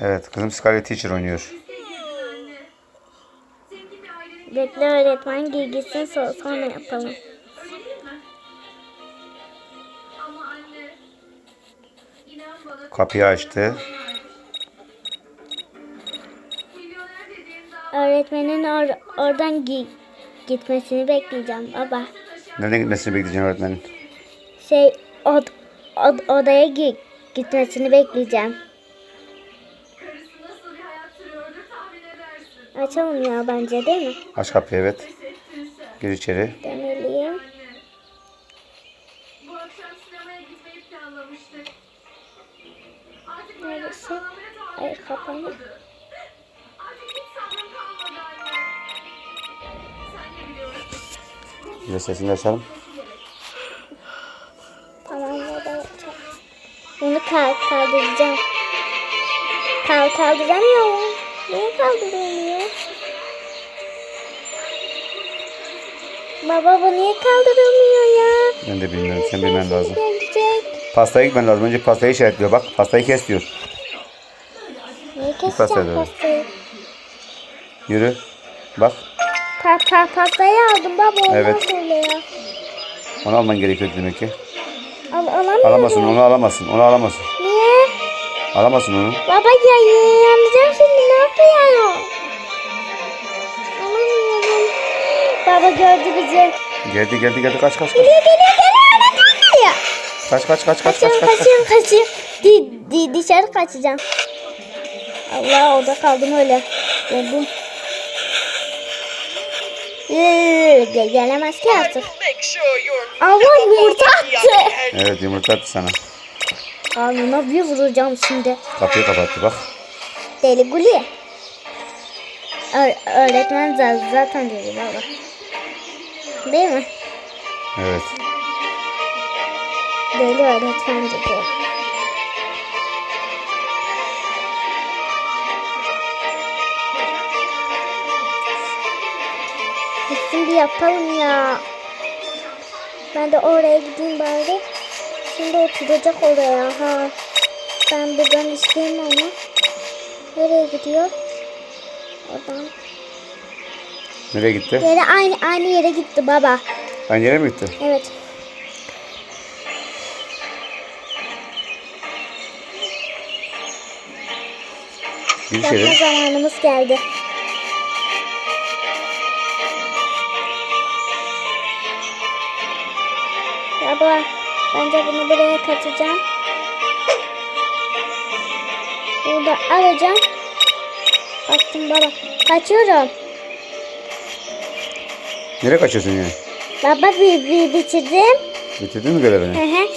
Evet kızım Scarlet Teacher oynuyor. Bekle öğretmen giygisini so- sonra yapalım. Kapıyı açtı. Öğretmenin or- oradan gi- gitmesini bekleyeceğim baba. Nereden gitmesini bekleyeceğim öğretmenin? Şey od- od- odaya gi- gitmesini bekleyeceğim. Açalım ya bence değil mi? Aç kapıyı evet. Gir içeri. Demeliyim. Anne. Bu akşam sinemaya gitmeyi planlamıştık. Artık böyle Neresi? Ay kapanı. Bir de sesini açalım. Tamam baba yapacağım. Bunu kal kaldıracağım. Kal kaldıramıyorum. Niye kaldıramıyor? Baba bu niye kaldıramıyor ya? Ben de bilmiyorum. Sen bilmen lazım. Gelecek. Pastaya gitmen lazım. Önce pastayı işaretliyor. Bak pastayı kes diyor. Niye keseceğim dedi. pastayı? Yürü. Bak. Pa pa pastayı aldım baba ondan Evet. sonra ya. Onu alman gerekiyor demek ki. Al alamıyorum. Alamazsın onu alamazsın. Onu alamazsın. Niye? Alamazsın onu. Baba ya yanacağım şimdi ne yapıyorsun? Alamıyorum. Baba gördü bizi. Geldi geldi geldi kaç kaç kaç. Geliyor geliyor geliyor geliyor. Kaç kaç kaç kaç kaç kaç. kaç. kaçıyorum kaçıyorum. Di, di, dışarı kaçacağım. Allah orada kaldım öyle. Buldum. Ee, ge- gelemez ki artık. Allah yumurta attı. Evet yumurta attı sana. Alnına bir vuracağım şimdi. Kapıyı kapattı bak. Deli Guli. Ö- öğretmen za- zaten dedi baba. Değil mi? Evet. Deli öğretmen dedi. Bir yapalım ya. Ben de oraya gideyim bari. Şimdi oturacak oraya ha. Ben buradan isteyeyim ama. Nereye gidiyor? Oradan. Nereye gitti? Yere aynı aynı yere gitti baba. Aynı yere mi gitti? Evet. Gir Yapma içeri. zamanımız geldi. Baba, bence bunu buraya katacağım. Burada alacağım. Baktım baba. Kaçıyorum. Nereye kaçıyorsun yani? Baba bir, bir bitirdim. Bitirdin mi görevini? Hı hı.